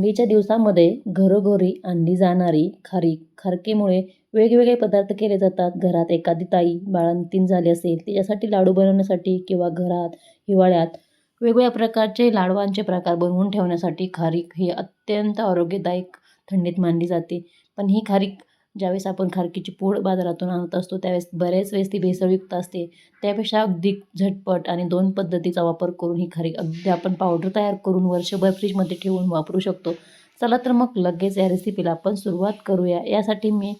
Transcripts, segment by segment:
थंडीच्या दिवसामध्ये घरोघरी आणली जाणारी खारीक खारकीमुळे वेगवेगळे पदार्थ केले जातात. घरात एखादी ताई बाळंतीण झाली असेल तिच्यासाठी लाडू बनवण्यासाठी किंवा घरात हिवाळ्यात वेगवेगळ्या प्रकारचे लाडवांचे प्रकार बनवून ठेवण्यासाठी खारीक ही अत्यंत आरोग्यदायक थंडीत मानली जाते. पण ही खारीक ज्यावेळेस आपण खारकीची पोळ बाजारातून आणत असतो त्यावेळेस बऱ्याच वेळेस ती भेसळयुक्त असते. त्यापेक्षा अगदी झटपट आणि दोन पद्धतीचा वापर करून ही खारी अगदी आपण पावडर तयार करून वर्षभर फ्रीजमध्ये ठेवून वापरू शकतो. चला तर मग लगेच या रेसिपीला आपण सुरुवात करूया. यासाठी मी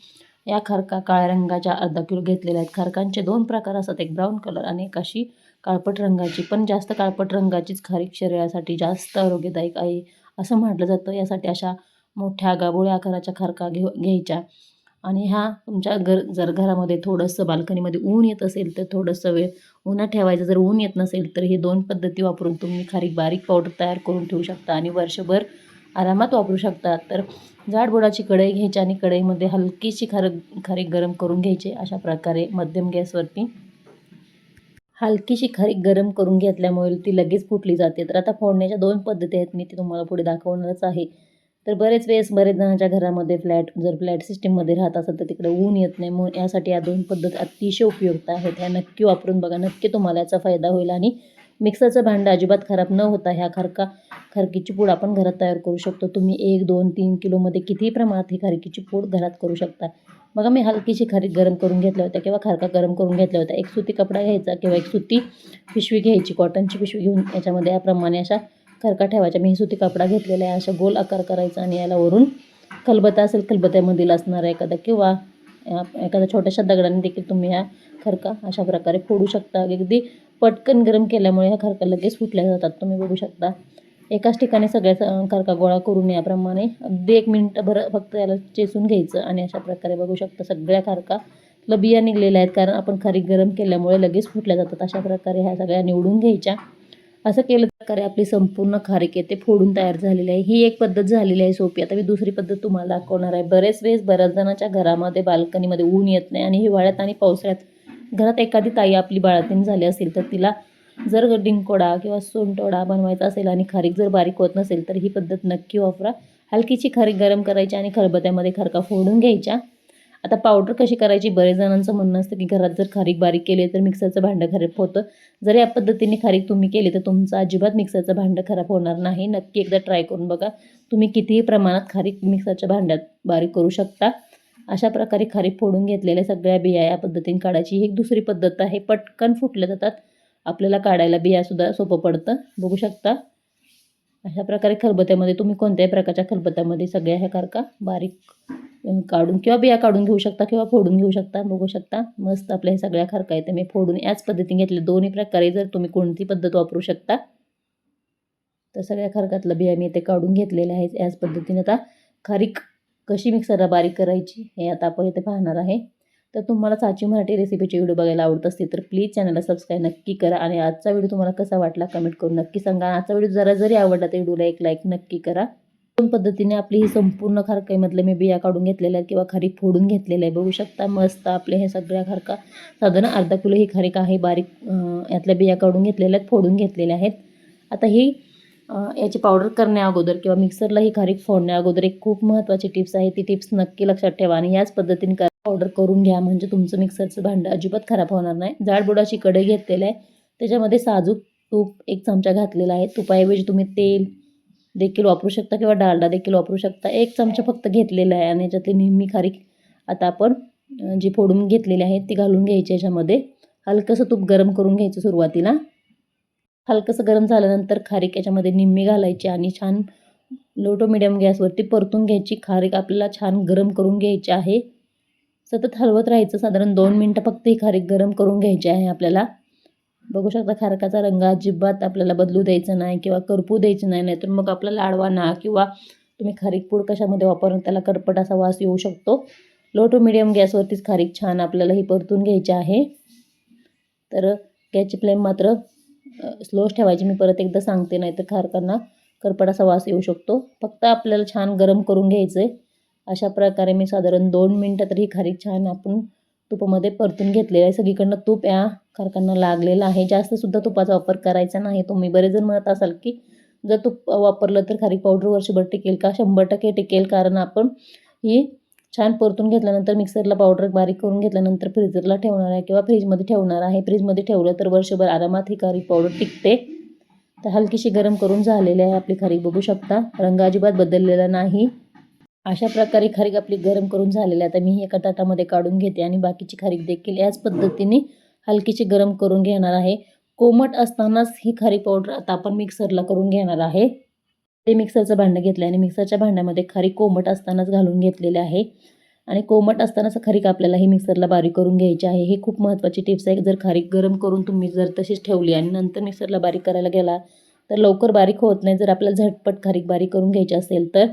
या खारका काळ्या रंगाच्या अर्धा किलो घेतलेल्या आहेत. खारकांचे दोन प्रकार असतात. एक ब्राऊन कलर आणि एक अशी काळपट रंगाची. पण जास्त काळपट रंगाचीच खारीक शरीरासाठी जास्त आरोग्यदायक आहे असं म्हटलं जातं. यासाठी अशा मोठ्या गाबोळ्या आकाराच्या खारका घेऊ घ्यायच्या. आणि ह्या तुमच्या घर जर घरामध्ये थोडंसं बाल्कनीमध्ये ऊन येत असेल तर थोडंसं वेळ उन्हात ठेवायचं. जर ऊन येत नसेल तर हे दोन पद्धती वापरून तुम्ही खारीक बारीक पावडर तयार करून ठेवू शकता आणि वर्षभर आरामात वापरू शकता. तर जाडबुडाची कढई घ्यायची आणि कढईमध्ये हलकीशी खारक खारीक गरम करून घ्यायची. अशा प्रकारे मध्यम गॅसवरती हलकीशी खारीक गरम करून घेतल्यामुळे ती लगेच फुटली जाते. तर आता फोडण्याच्या दोन पद्धती आहेत. मी ती तुम्हाला पुढे दाखवणारच आहे. तर बरेच वेळेस बरेच जणांच्या घरामध्ये फ्लॅट जर फ्लॅट सिस्टीममध्ये राहत असेल तर तिकडे ऊन येत नाही. म्हणून यासाठी या दोन पद्धत अतिशय उपयुक्त आहेत. ह्या नक्की वापरून बघा. नक्की तुम्हाला याचा फायदा होईल आणि मिक्सरचं भांडं अजिबात खराब न होता ह्या खारका खारकीची पूड आपण घरात तयार करू शकतो. तुम्ही एक दोन तीन किलोमध्ये कितीही प्रमाणात ही खारकीची पूड घरात करू शकता. बघा मी हलकीशी खारीक गरम करून घेतल्या होत्या किंवा खारका गरम करून घेतल्या होत्या. एक सुती कपडा घ्यायचा किंवा एक सुती पिशवी घ्यायची कॉटनची पिशवी घेऊन याच्यामध्ये याप्रमाणे अशा खरका ठेवायचा मी सुती कपडा घेतलेला आहे. अशा गोल आकार करायचा आणि याला वरून खलबता असेल खलबत्यामधील असणारा एखादा किंवा एखाद्या छोट्याशा दगडाने देखील तुम्ही ह्या खरका अशा प्रकारे फोडू शकता. अगदी पटकन गरम केल्यामुळे ह्या खरका लगेच फुटल्या जातात. तुम्ही बघू शकता. एकाच ठिकाणी सगळ्या खरका गोळा करून याप्रमाणे अगदी एक मिनटभर फक्त याला चेसून घ्यायचं आणि अशा प्रकारे बघू शकता सगळ्या खारका बिया निघलेल्या आहेत. कारण आपण खारीक गरम केल्यामुळे लगेच फुटल्या जातात. अशा प्रकारे ह्या सगळ्या निवडून घ्यायच्या. असं केलं प्रकारे आपली संपूर्ण खारीक आहे ते फोडून तयार झालेली आहे. ही एक पद्धत झालेली आहे सोपी. आता मी दुसरी पद्धत तुम्हाला दाखवणार आहे. बरेच वेळेस बऱ्याच जणांच्या घरामध्ये बाल्कनीमध्ये ऊन येत नाही आणि हिवाळ्यात आणि पावसाळ्यात घरात एखादी ताई आपली बाळातीन झाली असेल तर तिला जर डिंकोडा किंवा सोनटोडा बनवायचा असेल आणि खारीक जर बारीक होत नसेल तर ही पद्धत नक्की वापरा. हलकीची खारीक गरम करायची आणि खरबत्यामध्ये खरका फोडून घ्यायच्या. आता पावडर कशी करायची? बरेच जणांचं म्हणणं असतं की घरात जर खारीक बारीक केली तर मिक्सरचं भांडं खराब होतं. जर या पद्धतीने खारीक तुम्ही केली तर तुमचं अजिबात मिक्सरचं भांडं खराब होणार नाही. नक्की एकदा ट्राय करून बघा. तुम्ही कितीही प्रमाणात खारीक मिक्सरच्या भांड्यात बारीक करू शकता. अशा प्रकारे खारीक फोडून घेतलेल्या सगळ्या बिया या पद्धतीने काढायची ही एक दुसरी पद्धत आहे. पटकन फुटल्या जातात. आपल्याला काढायला बियासुद्धा सोपं पडतं. बघू शकता. अशा प्रकारे खलबत्यामध्ये तुम्ही कोणत्याही प्रकारच्या खलबत्यामध्ये सगळ्या ह्या कारका बारीक काढून किंवा बिया काढून घेऊ शकता किंवा फोडून घेऊ शकता बघू शकता. मस्त आपल्या हे सगळ्या खारका आहेत मी फोडून याच पद्धतीने घेतले. दोन्ही प्रकारे जर तुम्ही कोणती पद्धत वापरू शकता तर सगळ्या खारकातलं बिया मी इथे काढून घेतलेल्या आहेत. याच पद्धतीने आता खारीक कशी मिक्सरला बारीक करायची हे आता आपण इथे पाहणार आहे. तर तुम्हाला साची मराठी रेसिपीचे व्हिडिओ बघायला आवडत असतील तर प्लीज चॅनलला सबस्क्राईब नक्की करा आणि आजचा व्हिडिओ तुम्हाला कसा वाटला कमेंट करून नक्की सांगा. आजचा व्हिडिओ जरा जरी आवडला तर व्हिडिओला एक लाईक नक्की करा. दोन पद्धतीने आपली ही संपूर्ण खारकाईमधले मी बिया काढून घेतलेल्या आहेत किंवा खारीक फोडून घेतलेलं आहे बघू शकता मस्त आपले हे सगळ्या खारका साधारण अर्धा किलो ही खारीक आहे बारीक यातल्या बिया काढून घेतलेल्या आहेत फोडून घेतलेल्या आहेत. आता ही याची पावडर करण्या अगोदर किंवा मिक्सरला ही खारीक फोडण्या अगोदर एक खूप महत्त्वाची टिप्स आहे. ती टिप्स नक्की लक्षात ठेवा आणि याच पद्धतीने पावडर करून घ्या. म्हणजे तुमचं मिक्सरचं भांडं अजिबात खराब होणार नाही. जाडबुडाची कढई घेतलेलं आहे. त्याच्यामध्ये साजूक तूप एक चमचा घातलेला आहे. तुपाऐवजी तुम्ही तेल देखील वापरू शकता किंवा डालडा देखील वापरू शकता. एक चमचा फक्त घेतलेला आहे आणि याच्यातली नेहमी खारीक आता आपण जी फोडून घेतलेली आहे ती घालून घ्यायची याच्यामध्ये. हलकंसं तूप गरम करून घ्यायचं सुरुवातीला. हलकंसं गरम झाल्यानंतर खारीक याच्यामध्ये निम्मी घालायची आणि छान लो टू मिडियम गॅसवरती परतून घ्यायची. खारीक आपल्याला छान गरम करून घ्यायची आहे. सतत हलवत राहायचं. साधारण दोन मिनटं फक्त ही खारीक गरम करून घ्यायची आहे आपल्याला. बघू शकता खारकाचा रंग अजिबात आपल्याला बदलू द्यायचा नाही किंवा करपू द्यायचं नाही नाहीतर मग आपला लाडवा ना किंवा तुम्ही खारीक पूड कशामध्ये वापरून त्याला करपट असा वास येऊ शकतो. लो टू मिडियम गॅसवरतीच खारीक छान आपल्याला ही परतून घ्यायची आहे. तर गॅसची फ्लेम मात्र स्लोच ठेवायची. मी परत एकदा सांगते नाही तर खारकांना करपट असा वास येऊ शकतो. फक्त आपल्याला छान गरम करून घ्यायचं आहे अशा प्रकारे मी साधारण दोन मिनटं तरी खारीक छान आपण तुपामध्ये परतून घेतलेलं आहे. सगळीकडनं तूप या कारखाना लागलेला आहे. जास्तसुद्धा तुपाचा वापर करायचा नाही. तुम्ही बरेच जण म्हणत असाल की जर तूप वापरलं तर खारीक पावडर वर्षभर टिकेल का? शंभर टक्के टिकेल. कारण आपण ही छान परतून घेतल्यानंतर मिक्सरला पावडर बारीक करून घेतल्यानंतर फ्रीजरला ठेवणार आहे किंवा फ्रीजमध्ये ठेवणार आहे. फ्रीजमध्ये ठेवलं तर वर्षभर आरामात ही खारीक पावडर टिकते. तर हलकीशी गरम करून झालेली आहे आपली खारीक बघू शकता. रंग अजिबात बदललेला नाही. अशा प्रकारे खारीक आपली गरम करून झालेली आहे. आता मी एका ताटामध्ये काढून घेते आणि बाकीची खारीक देखील याच पद्धतीने हलकीची गरम करून घेणार आहे. कोमट असतानाच ही खारीक पावडर आता आपण मिक्सरला करून घेणार आहे. ते मिक्सरचं भांडं घेतलं आणि मिक्सरच्या भांड्यामध्ये खारीक कोमट असतानाच घालून घेतलेले आहे. आणि कोमट असतानाच खारीक आपल्याला ही मिक्सरला बारीक करून घ्यायची आहे. हे खूप महत्त्वाची टिप्स आहे. जर खारीक गरम करून तुम्ही जर तशीच ठेवली आणि नंतर मिक्सरला बारीक करायला गेला तर लवकर बारीक होत नाही. जर आपल्याला झटपट खारीक बारीक करून घ्यायची असेल तर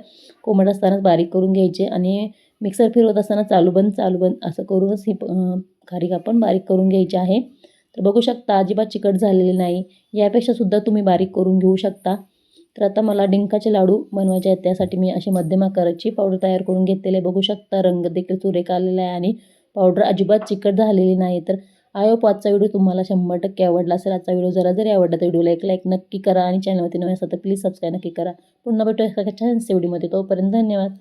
कोमट असतानाच बारीक करून घ्यायचे आणि मिक्सर फिरवत असताना चालू बंद चालू बंद असं करूनच ही खारीक आपण बारीक करून घ्यायची आहे. तर बघू शकता अजिबात चिकट झालेली नाही. यापेक्षा सुद्धा तुम्ही बारीक करून घेऊ शकता. तर आता मला डिंकाचे लाडू बनवायचे आहेत. त्यासाठी मी अशी मध्यम आकाराची पावडर तयार करून घेतलेली आहे. बघू शकता रंग देखील सुरेख आलेला आहे आणि पावडर अजिबात चिकट झालेली नाही. तर आयो पाचचा व्हिडिओ तुम्हाला शंभर टक्के आवडला असेल. आजचा व्हिडिओ जरा जरी आवडला तर व्हिडिओला एक लाईक नक्की करा आणि चॅनलवरती नवीन असेल तर प्लीज सबस्क्राईब नक्की करा. पुन्हा भेटू एका छानसे व्हिडिओमध्ये तोपर्यंत धन्यवाद.